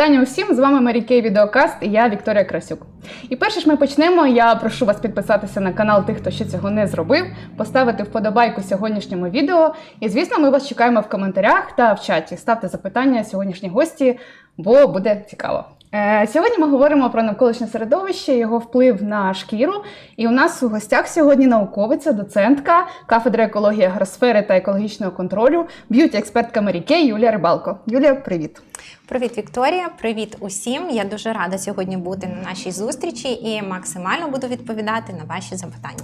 Вітання усім! З вами Марі Кей Відеокаст і я Вікторія Красюк. І перше ж ми почнемо. Я прошу вас підписатися на канал тих, хто ще цього не зробив, поставити вподобайку сьогоднішньому відео. І звісно, ми вас чекаємо в коментарях та в чаті. Ставте запитання сьогоднішній гості, бо буде цікаво. Е, Сьогодні ми говоримо про навколишнє середовище, його вплив на шкіру. І у нас у гостях сьогодні науковиця, доцентка кафедри екології агросфери та екологічного контролю, б'юті-експертка Марі Кей Юлія Рибалко. Юлія, привіт! Привіт, Вікторія! Привіт усім! Я дуже рада сьогодні бути на нашій зустрічі і максимально буду відповідати на ваші запитання.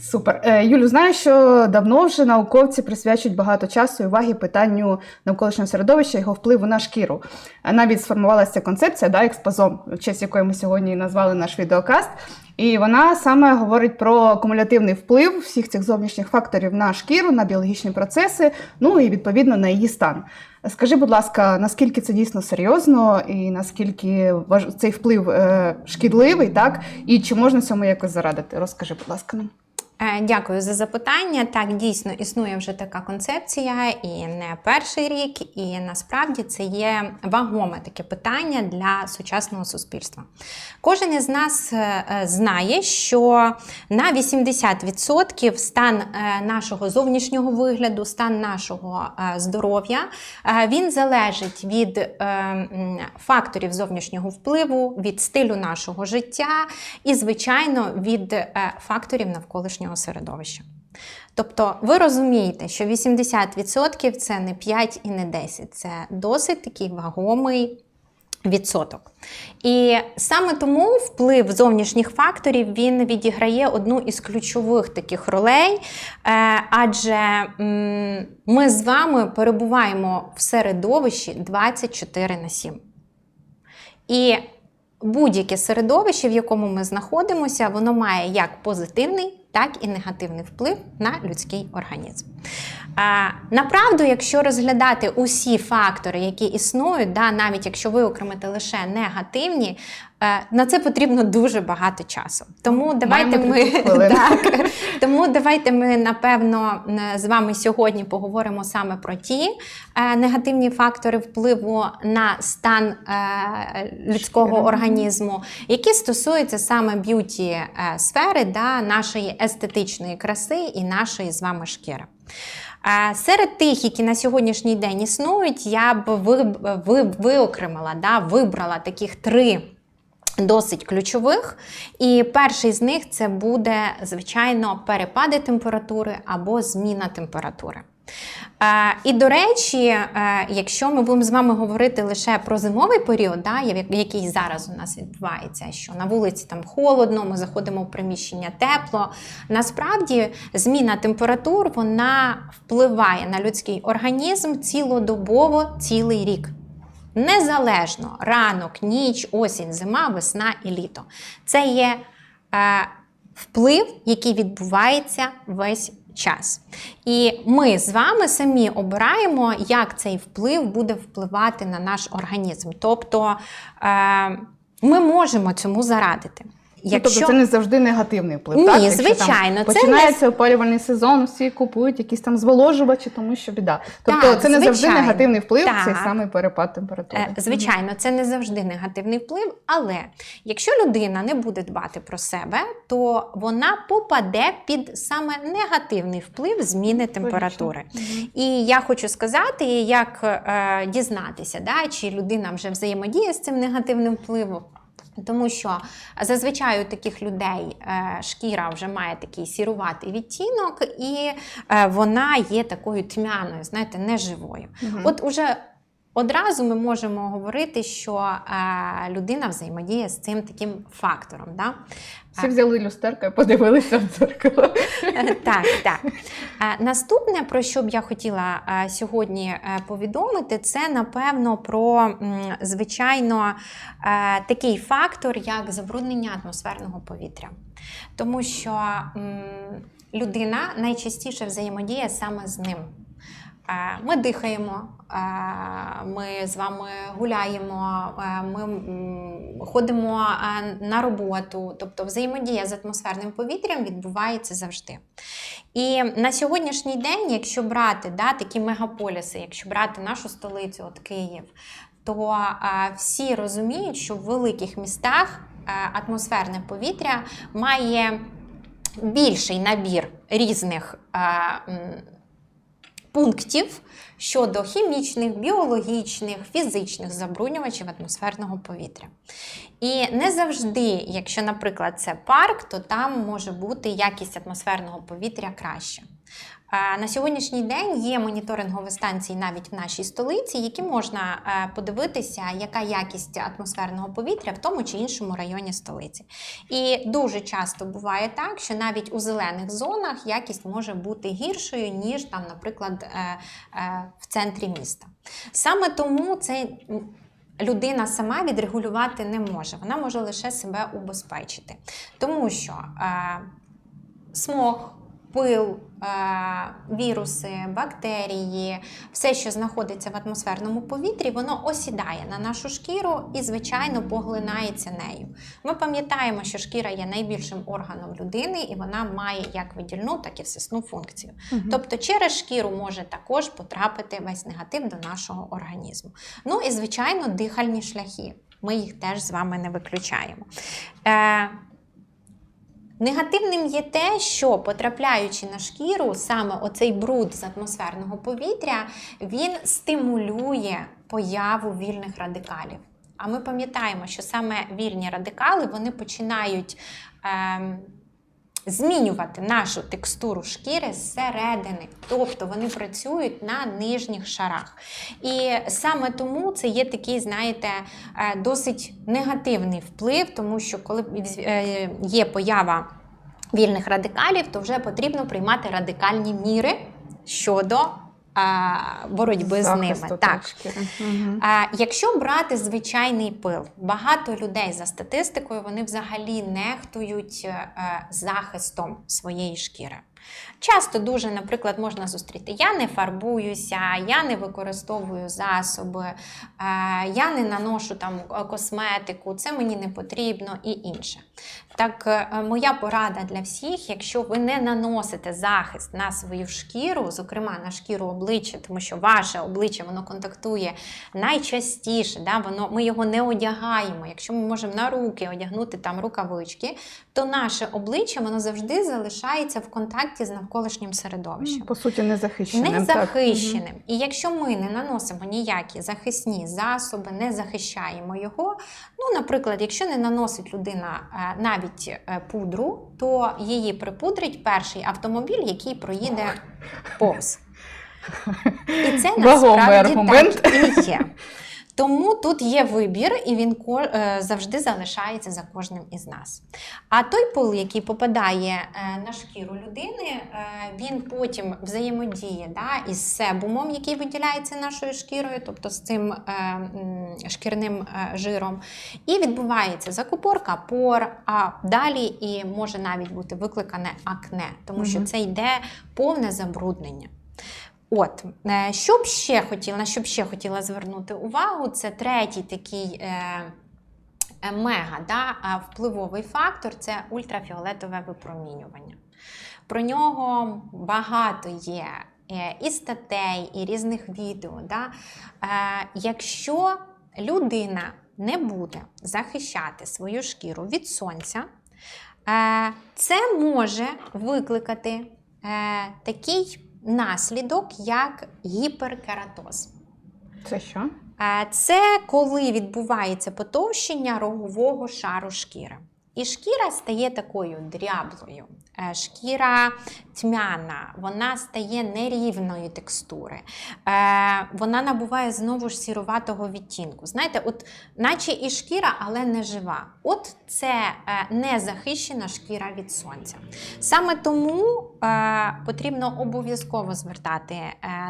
Супер. Е, Юлю, знаю, що давно вже науковці присвячують багато часу і уваги питанню навколишнього середовища, його впливу на шкіру. Е, Навіть сформувалася концепція да, експозом, в честь якої ми сьогодні назвали наш відеокаст. І вона саме говорить про кумулятивний вплив всіх цих зовнішніх факторів на шкіру, на біологічні процеси, ну і відповідно на її стан. Скажи, будь ласка, наскільки це дійсно серйозно, і наскільки цей вплив е, шкідливий, так? І чи можна цьому якось зарадити? Розкажи, будь ласка, нам. Е, Дякую за запитання. Так, дійсно існує вже така концепція, і не перший рік, і насправді це є вагоме таке питання для сучасного суспільства. Кожен із нас е, е, знає, що на 80% стан нашого зовнішнього вигляду, стан нашого здоров'я, він залежить від факторів зовнішнього впливу, від стилю нашого життя і, звичайно, від факторів навколишнього середовища. Тобто ви розумієте, що 80% це не 5 і не 10, це досить такий вагомий відсоток. І саме тому вплив зовнішніх факторів він відіграє одну із ключових таких ролей, е, адже ми з вами перебуваємо в середовищі 24 на 7. І будь-яке середовище, в якому ми знаходимося, воно має як позитивний, так і негативний вплив на людський організм. Направду, якщо розглядати усі фактори, які існують, да, навіть якщо виокремити лише негативні, на це потрібно дуже багато часу. Тому давайте Маємо ми так, тому давайте ми напевно е, з вами сьогодні поговоримо саме про ті е, негативні фактори впливу на стан е, людського організму, які стосуються саме б'юті е, сфери, да, нашої естетичної краси і нашої з вами шкіри. Е, Серед тих, які на сьогоднішній день існують, я б ви, ви, виокремила, да, вибрала таких три досить ключових. І перший з них це буде, звичайно, перепади температури або зміна температури. Е, І, до речі, е, якщо ми будемо з вами говорити лише про зимовий період, да, який зараз у нас відбувається, що на вулиці там холодно, ми заходимо в приміщення тепло. Насправді зміна температур вона впливає на людський організм цілодобово цілий рік. Незалежно ранок, ніч, осінь, зима, весна і літо. Це є е, вплив, який відбувається весь час. І ми з вами самі обираємо, як цей вплив буде впливати на наш організм. Тобто е, ми можемо цьому зарадити. Ну, тобто це не завжди негативний вплив. Ні, так? Якщо звичайно, Там це починається опалювальний сезон, всі купують якісь там зволожувачі, тому що біда. Тобто Так, це не завжди негативний вплив, Так. цей самий перепад температури. Е, Звичайно, це не завжди негативний вплив, але якщо людина не буде дбати про себе, то вона попаде під саме негативний вплив зміни температури. І я хочу сказати, як е, дізнатися, да, чи людина вже взаємодіє з цим негативним впливом. Тому що зазвичай у таких людей е, шкіра вже має такий сіруватий відтінок, і е, вона є такою тьмяною, знаєте, неживою. Угу. От уже одразу ми можемо говорити, що е, людина взаємодіє з цим таким фактором. Да? Всі взяли люстерко і подивилися в дзеркало. Е, Так, так. Е, Наступне, про що б я хотіла сьогодні повідомити, це напевно про звичайно такий фактор, як забруднення атмосферного повітря. Тому що людина найчастіше взаємодіє саме з ним. Ми дихаємо, ми з вами гуляємо, е, ми ходимо е, на роботу. Тобто взаємодія з атмосферним повітрям відбувається завжди. І на сьогоднішній день, якщо брати да, такі мегаполіси, якщо брати нашу столицю, от Київ, то е, всі розуміють, що в великих містах атмосферне повітря має більший набір різних пунктів щодо хімічних, біологічних, фізичних забруднювачів атмосферного повітря. І не завжди, якщо, наприклад, це парк, то там може бути якість атмосферного повітря краща. На сьогоднішній день є моніторингові станції навіть в нашій столиці, які можна е, подивитися, яка якість атмосферного повітря в тому чи іншому районі столиці. І дуже часто буває так, що навіть у зелених зонах якість може бути гіршою, ніж там, наприклад, е, е, в центрі міста. Саме тому це людина сама відрегулювати не може, вона може лише себе убезпечити. Тому що смог, пил, е, віруси, бактерії, все, що знаходиться в атмосферному повітрі, воно осідає на нашу шкіру і, звичайно, поглинається нею. Ми пам'ятаємо, що шкіра є найбільшим органом людини, і вона має як видільну, так і всесну функцію. Тобто через шкіру може також потрапити весь негатив до нашого організму. Ну і, звичайно, дихальні шляхи. Ми їх теж з вами не виключаємо. Е, Негативним є те, що потрапляючи на шкіру, саме оцей бруд з атмосферного повітря, він стимулює появу вільних радикалів. А ми пам'ятаємо, що саме вільні радикали вони починають ем, змінювати нашу текстуру шкіри зсередини, тобто вони працюють на нижніх шарах. І саме тому це є такий, знаєте, е, досить негативний вплив, тому що коли е, є поява вільних радикалів, то вже потрібно приймати радикальні міри щодо боротьби з ними. Так. А, якщо брати звичайний пил, багато людей за статистикою вони взагалі нехтують е, захистом своєї шкіри. Часто дуже, наприклад, можна зустріти: я не фарбуюся, я не використовую засоби, е, я не наношу там е, косметику, це мені не потрібно і інше. Так, е, моя порада для всіх, якщо ви не наносите захист на свою шкіру, зокрема на шкіру обличчя, тому що ваше обличчя воно контактує найчастіше, да, воно, ми його не одягаємо. Якщо ми можемо на руки одягнути там рукавички, то наше обличчя воно завжди залишається в контакті з навколишнім середовищем. По суті, не захищеним. Не так. І якщо ми не наносимо ніякі захисні засоби, не захищаємо його. Ну, наприклад, якщо не наносить людина е, навіть е, пудру, то її припудрить перший автомобіль, який проїде повз. І це насправді так і є. Тому тут є вибір, і він е, завжди залишається за кожним із нас. А той пил, який попадає е, на шкіру людини, е, він потім взаємодіє да, із себумом, який виділяється нашою шкірою, тобто з цим шкірним жиром, і відбувається закупорка пор, а далі і може навіть бути викликане акне, тому що це йде повне забруднення. От, е, що б ще хотіла, на що б ще хотіла звернути увагу, це третій такий е, е, мега да, впливовий фактор це ультрафіолетове випромінювання. Про нього багато є і статей, і різних відео. Да. Якщо людина не буде захищати свою шкіру від сонця, це може викликати такий наслідок, як гіперкератоз. Це що? Це коли відбувається потовщення рогового шару шкіри. І шкіра стає такою дряблою. Е, Шкіра тьмяна, вона стає нерівної текстури. Е, Вона набуває знову ж сіруватого відтінку. Знаєте, от наче і шкіра, але не жива. От це е, незахищена шкіра від сонця. Саме тому потрібно обов'язково звертати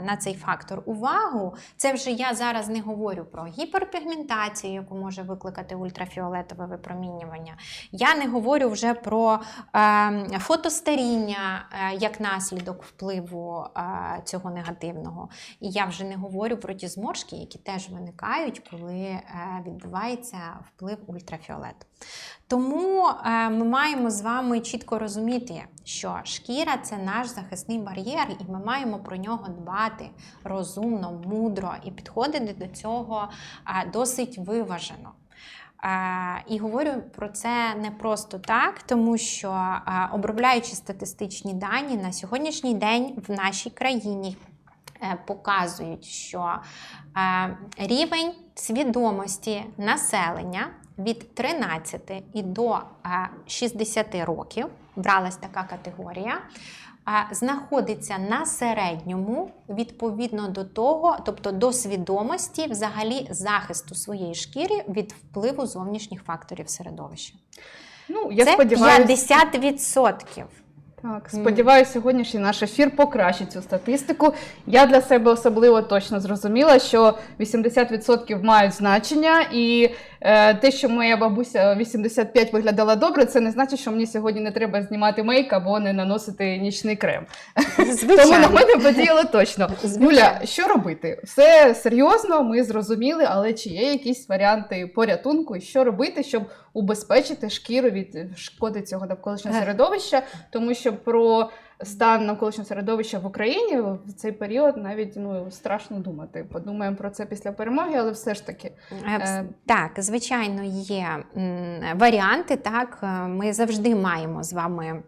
на цей фактор увагу. Це вже я зараз не говорю про гіперпігментацію, яку може викликати ультрафіолетове випромінювання. Я не говорю вже про е, фотостаріння е, як наслідок впливу е, цього негативного. І я вже не говорю про ті зморшки, які теж виникають, коли е, відбувається вплив ультрафіолету. Тому ми маємо з вами чітко розуміти, що шкіра це наш захисний бар'єр, і ми маємо про нього дбати розумно, мудро і підходити до цього досить виважено. Е, І говорю про це не просто так, тому що е, обробляючи статистичні дані на сьогоднішній день в нашій країні е, показують, що рівень свідомості населення від 13 і до е, 60 років бралась така категорія. Знаходиться на середньому відповідно до того, тобто до свідомості взагалі захисту своєї шкіри від впливу зовнішніх факторів середовища. Ну, я Це сподіваюся. 50%. Так, сподіваюся, сьогоднішній наш ефір покращить цю статистику. Я для себе особливо точно зрозуміла, що 80% мають значення, і е, те, що моя бабуся 85 виглядала добре, це не значить, що мені сьогодні не треба знімати мейк або не наносити нічний крем. Тому на мене подіяло точно. Звичайно. Юля, що робити? Все серйозно, ми зрозуміли, але чи є якісь варіанти порятунку, і що робити, щоб убезпечити шкіру від шкоди цього навколишнього Е. середовища? Тому що про стан навколишнього середовища в Україні в цей період навіть ну страшно думати. Подумаємо про це після перемоги, але все ж таки. Е, Е, Так, звичайно, є варіанти. Так, Е, ми завжди маємо з вами.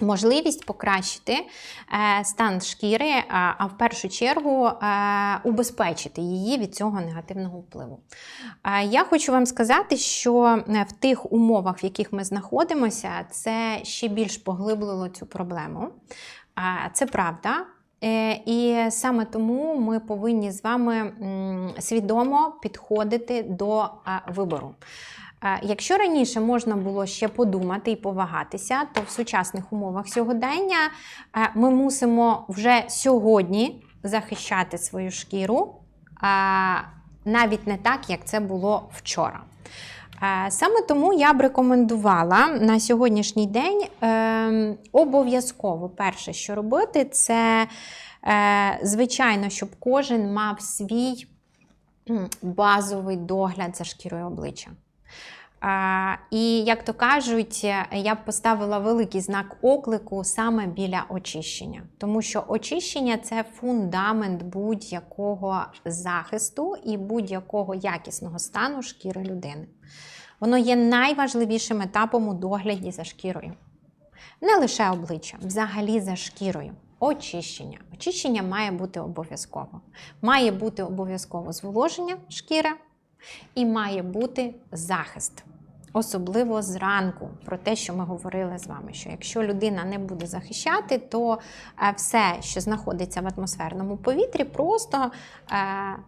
Можливість покращити е, стан шкіри, а, а в першу чергу е, убезпечити її від цього негативного впливу. Е, я хочу вам сказати, що е, в тих умовах, в яких ми знаходимося, це ще більш поглиблило цю проблему. Е, це правда. Е, І саме тому ми повинні з вами свідомо підходити до е, вибору. Е, Якщо раніше можна було ще подумати і повагатися, то в сучасних умовах сьогодення е, ми мусимо вже сьогодні захищати свою шкіру, е, навіть не так, як це було вчора. Саме тому я б рекомендувала на сьогоднішній день обов'язково перше, що робити, це звичайно, щоб кожен мав свій базовий догляд за шкірою обличчя. І як то кажуть, я б поставила великий знак оклику саме біля очищення, тому що очищення це фундамент будь-якого захисту і будь-якого якісного стану шкіри людини. Воно є найважливішим етапом у догляді за шкірою. Не лише обличчя, взагалі за шкірою. Очищення. Очищення має бути обов'язково. Має бути обов'язково зволоження шкіри і має бути захист. Особливо зранку, про те, що ми говорили з вами, що якщо людина не буде захищати, то е, все, що знаходиться в атмосферному повітрі, просто е,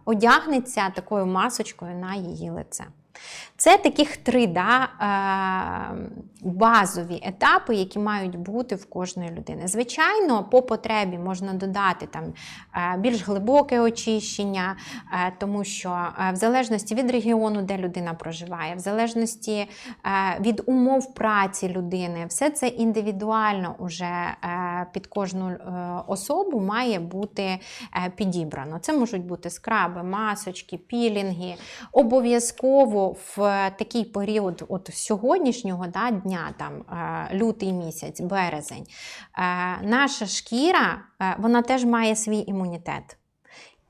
одягнеться такою масочкою на її лице. Це таких три да, е, базові етапи, які мають бути в кожної людини. Звичайно, по потребі можна додати там е, більш глибоке очищення, е, тому що в залежності від регіону, де людина проживає, в залежності від умов праці людини, все це індивідуально уже е, під кожну е, особу має бути е, підібрано. Це можуть бути скраби, масочки, пілінги. Обов'язково в такий період, от сьогоднішнього да, дня, там е, лютий місяць, березень, наша шкіра вона теж має свій імунітет.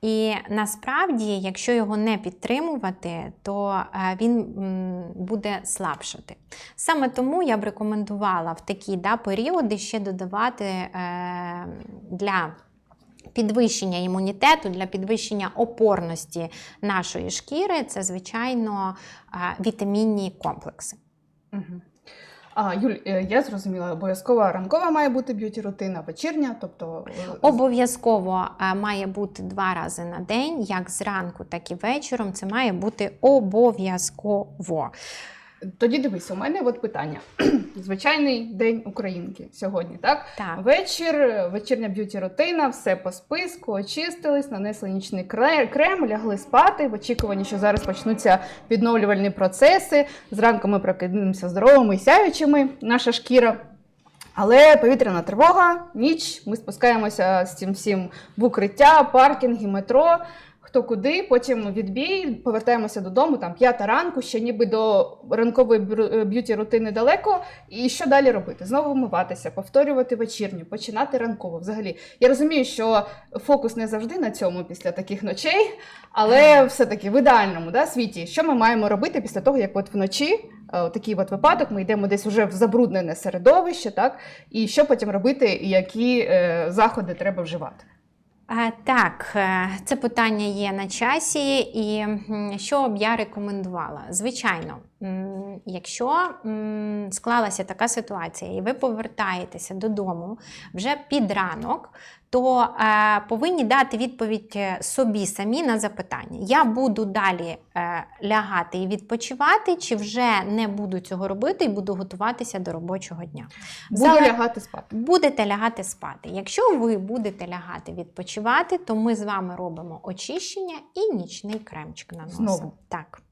І насправді, якщо його не підтримувати, то е, він буде слабшати. Саме тому я б рекомендувала в такі да, періоди ще додавати е, для підвищення імунітету, для підвищення опорності нашої шкіри, це, звичайно, е, вітамінні комплекси. Угу. А, Юль, е, я зрозуміла, обов'язково ранкова має бути б'юті-рутина, вечірня, тобто е, Обов'язково е, має бути два рази на день, як зранку, так і вечором. Це має бути обов'язково. Тоді дивись, у мене от питання. Звичайний день українки сьогодні, так? Так. Вечір, вечірня б'юті рутина, все по списку, очистились, нанесли нічний кре- крем, лягли спати в очікуванні, що зараз почнуться відновлювальні процеси. Зранку ми прокинемося здоровими і сяючими, наша шкіра. Але повітряна тривога, ніч, ми спускаємося з цим всім в укриття, паркінги, метро. Хто куди, потім відбій, повертаємося додому, там п'ята ранку, ще ніби до ранкової б'юті рутини далеко. І що далі робити? Знову вмиватися, повторювати вечірню, починати ранково. Взагалі, я розумію, що фокус не завжди на цьому після таких ночей, але все-таки в ідеальному да, світі, що ми маємо робити після того, як от вночі е, такий от випадок, ми йдемо десь уже в забруднене середовище, так і що потім робити, і які е, заходи треба вживати. Так, е, це питання є на часі, і що б я рекомендувала? Звичайно, якщо склалася така ситуація, і ви повертаєтеся додому вже під ранок, то е, повинні дати відповідь е, собі самі на запитання: я буду далі е, лягати і відпочивати, чи вже не буду цього робити і буду готуватися до робочого дня. Буду Зале- лягати спати. Будете лягати спати. Якщо ви будете лягати відпочивати, то ми з вами робимо очищення і нічний кремчик наносимо. Знову? Так.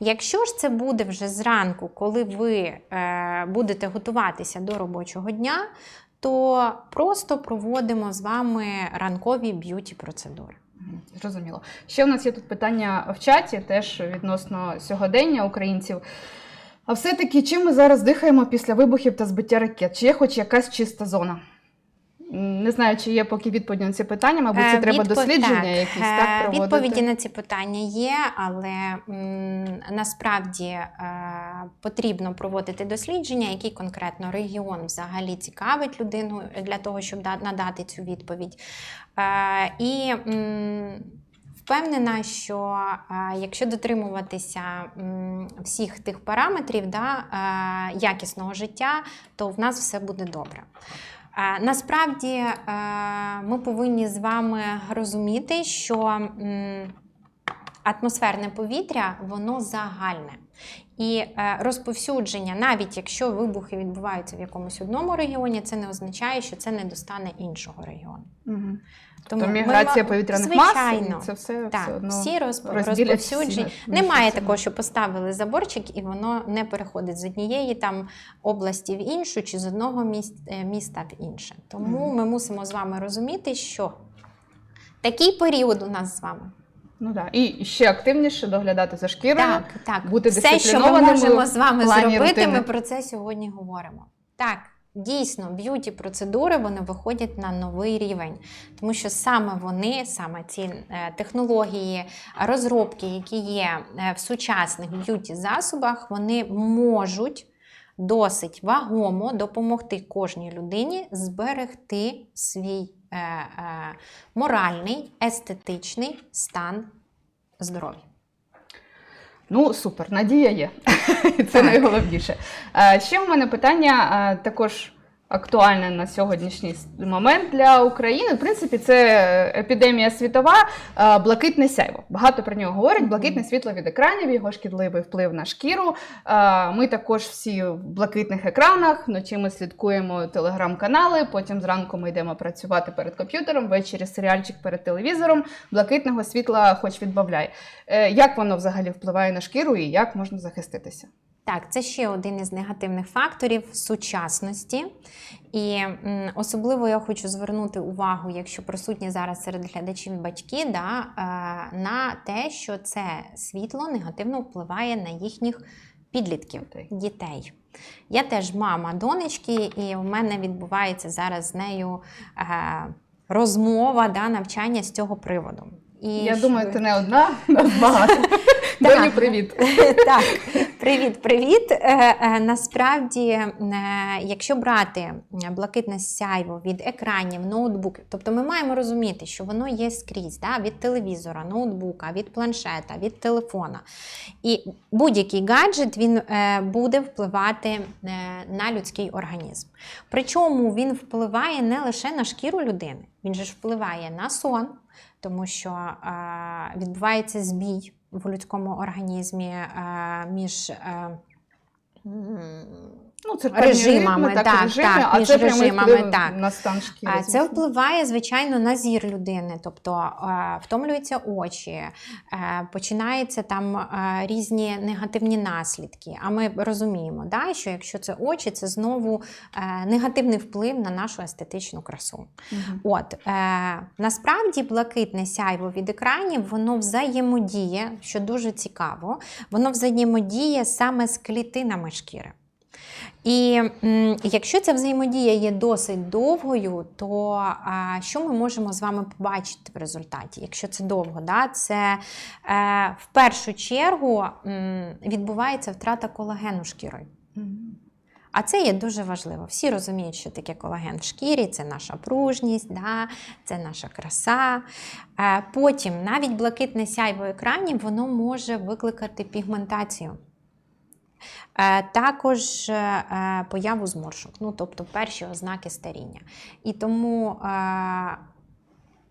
Якщо ж це буде вже зранку, коли ви е, будете готуватися до робочого дня, то просто проводимо з вами ранкові б'юті процедури. Зрозуміло. Ще в нас є тут питання в чаті, теж відносно сьогодення українців. А все-таки чим ми зараз дихаємо після вибухів та збиття ракет? Чи є хоч якась чиста зона? Не знаю, чи є поки відповіді на ці питання, мабуть, це Е, треба відпо- дослідження так, якісь е, так проводити. Відповіді на ці питання є, але м, насправді е, потрібно проводити дослідження, який конкретно регіон взагалі цікавить людину для того, щоб надати цю відповідь. Е, і м, Впевнена, що е, якщо дотримуватися м, всіх тих параметрів да, е, якісного життя, то в нас все буде добре. Е, Насправді е, ми повинні з вами розуміти, що атмосферне повітря воно загальне. І е, розповсюдження, навіть якщо вибухи відбуваються в якомусь одному регіоні, це не означає, що це не достане іншого регіону. Угу. Тому То ми міграція ма- повітряних Звичайно. мас, це все, Так, все одно всі розп... всі Немає такого, що поставили заборчик, і воно не переходить з однієї там області в іншу, чи з одного е, міста в інше. Тому Мгм. ми мусимо з вами розуміти, що такий період у нас з вами. Ну да. І ще активніше доглядати за шкірою. Так, так. бути Все, що ми можемо з вами зробити, рутини. ми про це сьогодні говоримо. Так, дійсно, б'юті процедури вони виходять на новий рівень, тому що саме вони, саме ці е, технології, розробки, які є е, в сучасних б'юті засобах, вони можуть. Досить вагомо допомогти кожній людині зберегти свій е, е, моральний, естетичний стан здоров'я. Ну, супер, надія є. Це найголовніше. Е, Ще в мене питання е, також актуальне на сьогоднішній момент для України. В принципі, це епідемія світова, е, блакитне сяйво. Багато про нього говорять. Блакитне світло від екранів, його шкідливий вплив на шкіру. Е, Ми також всі в блакитних екранах. Вночі ми слідкуємо телеграм-канали. Потім зранку ми йдемо працювати перед комп'ютером, ввечері серіальчик перед телевізором. Блакитного світла, хоч відбавляй. Е, Як воно взагалі впливає на шкіру і як можна захиститися? Так, це ще один із негативних факторів сучасності. І особливо я хочу звернути увагу, якщо присутні зараз серед глядачів батьки, да, е, на те, що це світло негативно впливає на їхніх підлітків, Дітей. Я теж мама донечки, і у мене відбувається зараз з нею е, розмова, да, навчання з цього приводу. І Я що- думаю, ти не одна, нас багато. Доню, привіт. так, привіт, привіт. Е, е, Насправді, е, якщо брати блакитне сяйво від екранів, ноутбуків, тобто ми маємо розуміти, що воно є скрізь да, від телевізора, ноутбука, від планшета, від телефона. І будь-який гаджет він буде впливати на людський організм. Причому він впливає не лише на шкіру людини, він же ж впливає на сон, тому що відбувається збій в людському організмі е, між е, Ну, це Режимами, ритми, так, так, режими, так, а між це режимами, так. на стан шкіри. А Це впливає, звичайно, на зір людини, тобто е, втомлюються очі, е, починаються там е, різні негативні наслідки. А ми розуміємо, да, що якщо це очі, це знову негативний вплив на нашу естетичну красу. Мгм. От насправді блакитне сяйво від екранів воно взаємодіє, що дуже цікаво, воно взаємодіє саме з клітинами шкіри. І якщо ця взаємодія є досить довгою, то що ми можемо з вами побачити в результаті? Якщо це довго, да, це е, в першу чергу відбувається втрата колагену шкірою. А це є дуже важливо. Всі розуміють, що таке колаген в шкірі, це наша пружність, да, це наша краса. Е, Потім навіть блакитне сяйво екранів воно може викликати пігментацію. Е, Також е, е, появу зморшок, ну тобто перші ознаки старіння. І тому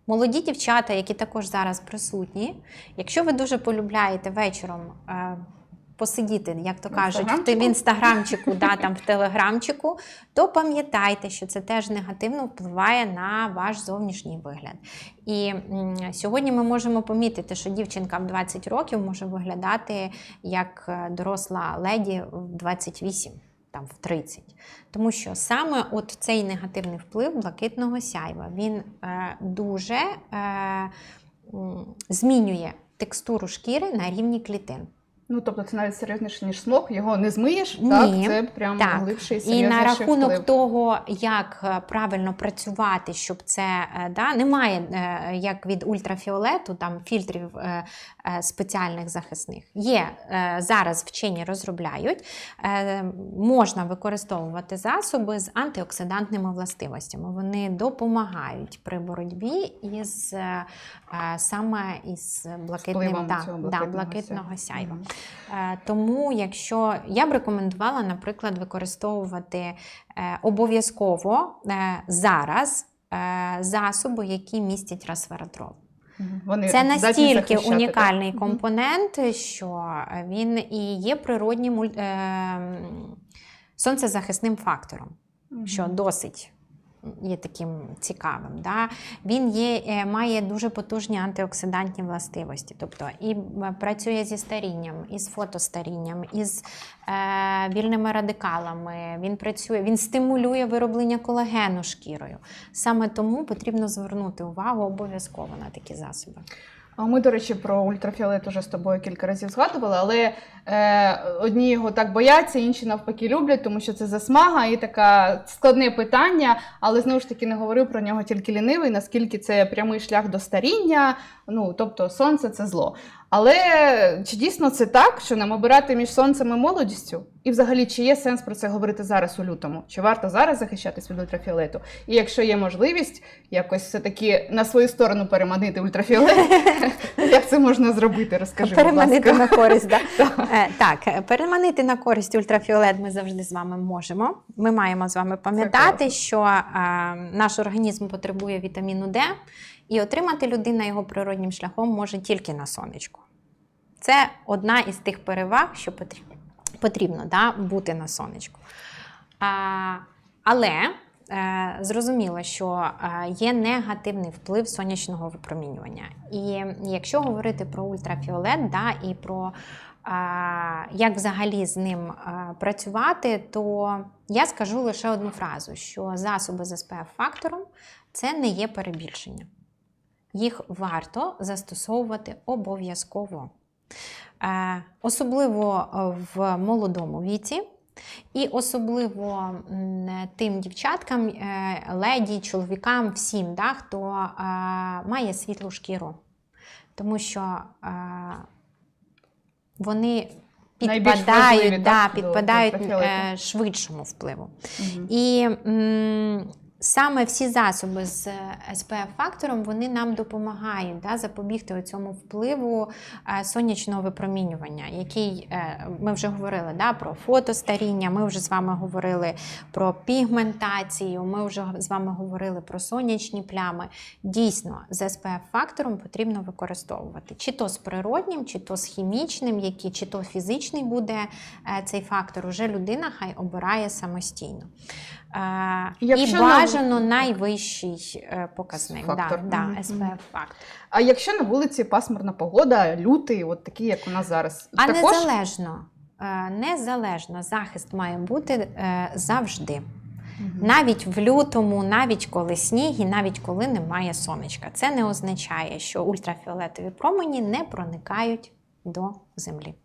молоді дівчата, які також зараз присутні, якщо ви дуже полюбляєте вечором посидіти, як то кажуть, в, інстаграмчику? інстаграмчику, да, там, в телеграмчику, то пам'ятайте, що це теж негативно впливає на ваш зовнішній вигляд. І сьогодні ми можемо помітити, що дівчинка в 20 років може виглядати як е, доросла леді в 28. Там в 30. Тому що саме от цей негативний вплив блакитного сяйва він е, дуже е, змінює текстуру шкіри на рівні клітин. Ну, тобто це навіть серйозніше, ніж смог, його не змиєш, Ні. так? Це прям Так. глибший, І серйозніший на рахунок вплив. того, як е, правильно працювати, щоб це е, да, немає е, як від ультрафіолету, там фільтрів спеціальних захисних. Є зараз вчені розробляють, можна використовувати засоби з антиоксидантними властивостями. Вони допомагають при боротьбі із саме із блакитним да, да, блакитного блакитного сяйва. Е, Тому, якщо я б рекомендувала, наприклад, використовувати е, обов'язково е, зараз засоби, які містять расвератрол. Мгм. Вони Це настільки унікальний так? компонент, що він і є природнім е, сонцезахисним фактором що досить є таким цікавим. Да? Він є, е, має дуже потужні антиоксидантні властивості, тобто і працює зі старінням, із фотостарінням, із е, вільними радикалами. Він працює, він стимулює вироблення колагену шкірою. Саме тому потрібно звернути увагу обов'язково на такі засоби. Ми, до речі, про ультрафіолет уже з тобою кілька разів згадували, але е, одні його так бояться, інші навпаки люблять, тому що це засмага і таке складне питання. Але знову ж таки не говорю про нього тільки лінивий, наскільки це прямий шлях до старіння. Ну тобто сонце це зло. Але чи дійсно це так, що нам обирати між сонцем і молодістю? І взагалі, чи є сенс про це говорити зараз у лютому? Чи варто зараз захищатись від ультрафіолету? І якщо є можливість якось все-таки на свою сторону переманити ультрафіолет, як це можна зробити? Розкажи, Переманити на користь. Е, так, е, переманити на користь ультрафіолет ми завжди з вами можемо. Ми маємо з вами пам'ятати, що е, наш організм потребує вітаміну Д, і отримати людина його природнім шляхом може тільки на сонечку. Це одна із тих переваг, що потрібно, потрібно да, бути на сонечку. А, але е, зрозуміло, що е, є негативний вплив сонячного випромінювання. І якщо говорити про ультрафіолет, да, і про е, як взагалі з ним е, працювати, то я скажу лише одну фразу: що засоби з SPF-фактором це не є перебільшення. Їх варто застосовувати обов'язково. Е, Особливо е, в молодому віці, і особливо тим дівчаткам, е, леді, чоловікам, всім, да, хто має світлу шкіру. Тому що вони підпадають, вразливі, да, так, підпадають ультрафіолету. е, швидшому впливу. Мгм. І Саме всі засоби з spf фактором вони нам допомагають да, запобігти цьому впливу е, сонячного випромінювання, який е, ми вже говорили да, про фотостаріння, ми вже з вами говорили про пігментацію, ми вже з вами говорили про сонячні плями. Дійсно, з spf фактором потрібно використовувати чи то з природнім, чи то з хімічним, який, чи то фізичний буде е, цей фактор. Уже людина хай обирає самостійно. Е, Якщо і нам- бажано найвищий е, показник. Фактор. Да, да, SPF фактор. А якщо на вулиці пасмурна погода, лютий, от такий, як у нас зараз, А також незалежно, е, незалежно захист має бути е, завжди. Мгм. Навіть в лютому, навіть коли сніг і навіть коли немає сонечка. Це не означає, що ультрафіолетові промені не проникають до землі.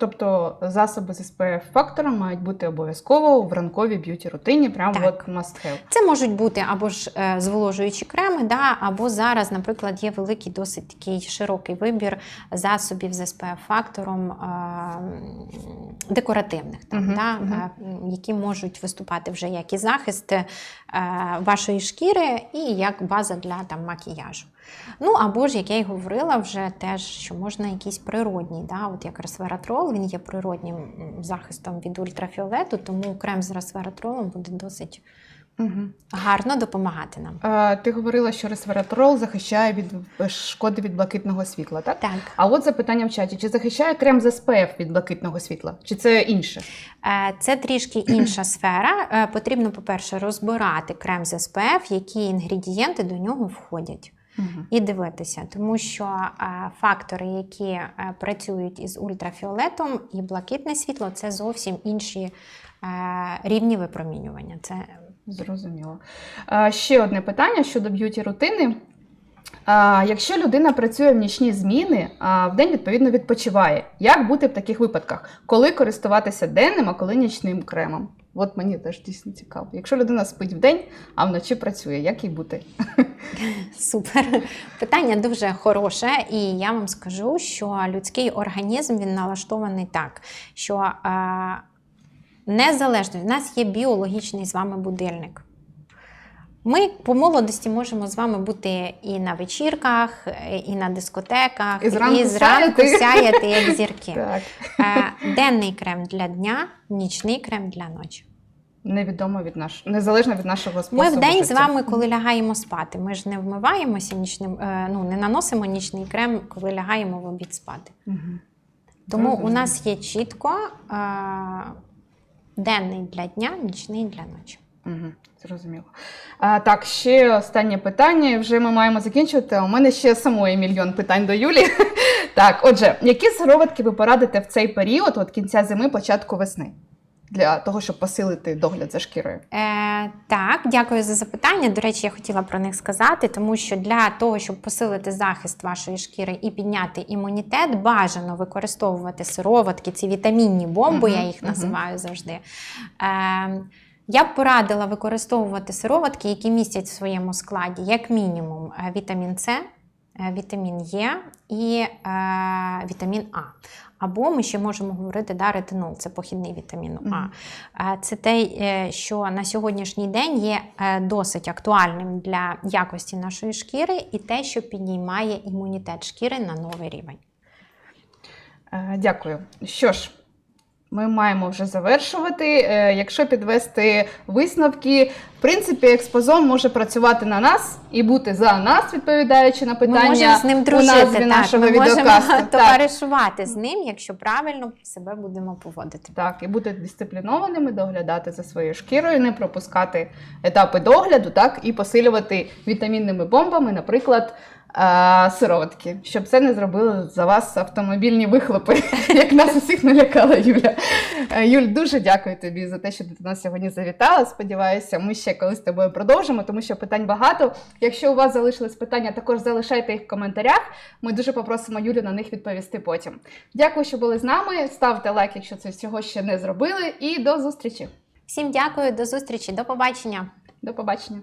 Тобто засоби з SPF фактором мають бути обов'язково в ранковій б'юті рутині, прям Так. от must have. Це можуть бути або ж е, зволожуючі креми, да, або зараз, наприклад, є великий досить такий широкий вибір засобів з SPF фактором е, декоративних, там, Мгм, да, е, які можуть виступати вже як і захист е, вашої шкіри, і як база для там, макіяжу. Ну або ж, як я й говорила, вже теж, що можна якийсь природній, да, от як ресвератрол, він є природнім захистом від ультрафіолету, тому крем з ресвератролом буде досить Угу. гарно допомагати нам. А, ти говорила, що ресвератрол захищає від е, шкоди від блакитного світла, так? Так, А от запитання в чаті: чи захищає крем з SPF від блакитного світла? Чи це інше? е, це трішки інша сфера. Е, Потрібно, по-перше, розбирати крем з SPF, які інгредієнти до нього входять. Угу. І дивитися, тому що е, фактори, які е, працюють із ультрафіолетом і блакитне світло, це зовсім інші е, рівні випромінювання. Це Зрозуміло. Ще одне питання щодо б'юті рутини. Якщо людина працює в нічні зміни, а в день відповідно відпочиває, як бути в таких випадках? Коли користуватися денним, а коли нічним кремом? От мені теж дійсно цікаво. Якщо людина спить в день, а вночі працює, як їй бути? Супер. Питання дуже хороше, і я вам скажу, що людський організм він налаштований так, що е, незалежно, в нас є біологічний з вами будильник. Ми по молодості можемо з вами бути і на вечірках, е, і на дискотеках, І зранку зранку сяяти. сяяти, як зірки. Так. Е, Денний крем для дня, нічний крем для ночі. Невідомо від наш... незалежно від нашого способу. Ми в день з вами, коли лягаємо спати, ми ж не вмиваємося нічним, е, ну не наносимо нічний крем, коли лягаємо в обід спати. Мгм. Тому у нас є чітко е, денний для дня, нічний для ночі. Угу, зрозуміло. А, так, ще останнє питання. і Вже ми маємо закінчувати. У мене ще самої мільйон питань до Юлі. так, отже, які сироватки ви порадите в цей період, от кінця зими, початку весни, для того, щоб посилити догляд за шкірою? Е, так, дякую за запитання. До речі, я хотіла про них сказати, тому що для того, щоб посилити захист вашої шкіри і підняти імунітет, бажано використовувати сироватки, ці вітамінні бомби, Мгм, я їх мгм. називаю завжди. Е, я б порадила використовувати сироватки, які містять в своєму складі, як мінімум, е, вітамін С, е, вітамін Е і е, вітамін А. Або ми ще можемо говорити да, ретинол, це похідний вітаміну А. Це те, що на сьогоднішній день є досить актуальним для якості нашої шкіри, і те, що піднімає імунітет шкіри на новий рівень. Дякую. Що ж, ми маємо вже завершувати. Е, Якщо підвести висновки, в принципі, експозон може працювати на нас і бути за нас, відповідаючи на питання ми можемо з ним у дружити, назві так, нашого ми можемо. Так. товаришувати з ним, якщо правильно себе будемо поводити. Так, і бути дисциплінованими, доглядати за своєю шкірою, не пропускати етапи догляду, так, і посилювати вітамінними бомбами, наприклад, е, сироватки, щоб це не зробили за вас автомобільні вихлопи, як нас усіх налякала Юля. Е, Юль, дуже дякую тобі за те, що ти до нас сьогодні завітала. Сподіваюся, ми ще колись з тобою продовжимо, тому що питань багато. Якщо у вас залишились питання, також залишайте їх в коментарях. Ми дуже попросимо Юлю на них відповісти потім. Дякую, що були з нами. Ставте лайк, якщо це цього ще не зробили. І до зустрічі. Всім дякую, до зустрічі, до побачення. До побачення.